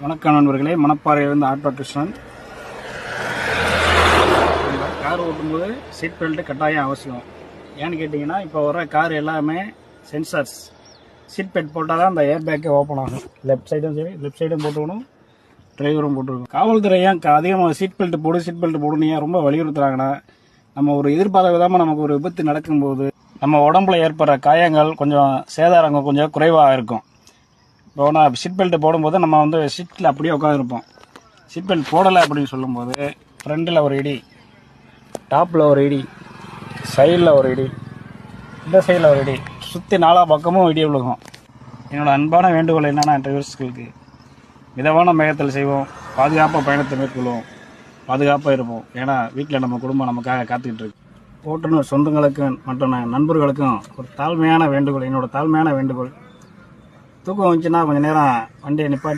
வணக்கம் நண்பர்களே. மணப்பாறையிலிருந்து ஆட்டோ கிருஷ்ணன் கார் ஓட்டும்போது சீட் பெல்ட்டு கட்டாயம் அவசியம். ஏன்னு கேட்டிங்கன்னா இப்போ வர கார் எல்லாமே சென்சார்ஸ் சீட் பெல்ட் போட்டால் தான் அந்த ஏர் பேக்கே ஓப்பன் ஆகும். லெஃப்ட் சைடும் சரி லெஃப்ட் சைடும் போட்டுக்கணும். டிரைவரும் போட்டுருக்கணும் காவல்துறை ஏன் க- அதிகமாக சீட் பெல்ட் போடு சீட் பெல்ட் போடுன்னு ஏன் ரொம்ப வலியுறுத்துறாங்கன்னா நம்ம ஒரு எதிர்பார்த்த விதமாக நமக்கு ஒரு விபத்து நடக்கும்போது நம்ம உடம்புல ஏற்படுற காயங்கள் கொஞ்சம் சேதாரங்கள் கொஞ்சம் குறைவாக இருக்கும். இப்போ நான் சீட் பெல்ட் போடும்போது நம்ம வந்து சீட்டில் அப்படியே உட்காந்துருப்போம் சீட் பெல்ட் போடலை அப்படின்னு சொல்லும்போது ஃப்ரண்டில் ஒரு இடி டாப்பில் ஒரு இடி சைடில் ஒரு இடி இந்த சைடில் ஒரு இடி சுற்றி நாலா பக்கமும் இடி விழுகும். என்னோடய அன்பான வேண்டுகோள் என்னென்னா டிரைவர்ஸ்களுக்கு மிதமான மேகத்தில் செய்வோம் பாதுகாப்பாக பயணத்தை மேற்கொள்வோம் பாதுகாப்பாக இருப்போம். ஏன்னா வீட்டில் நம்ம குடும்பம் நமக்காக காத்துக்கிட்டு இருக்கு. ஓட்டுநர் சொந்தங்களுக்கும் மற்றும் நண்பர்களுக்கும் ஒரு தாழ்மையான வேண்டுகோள் என்னோட தாழ்மையான வேண்டுகோள். தூக்கம் வந்துச்சுன்னா கொஞ்ச நேரம் வண்டியை நிப்பாட்டி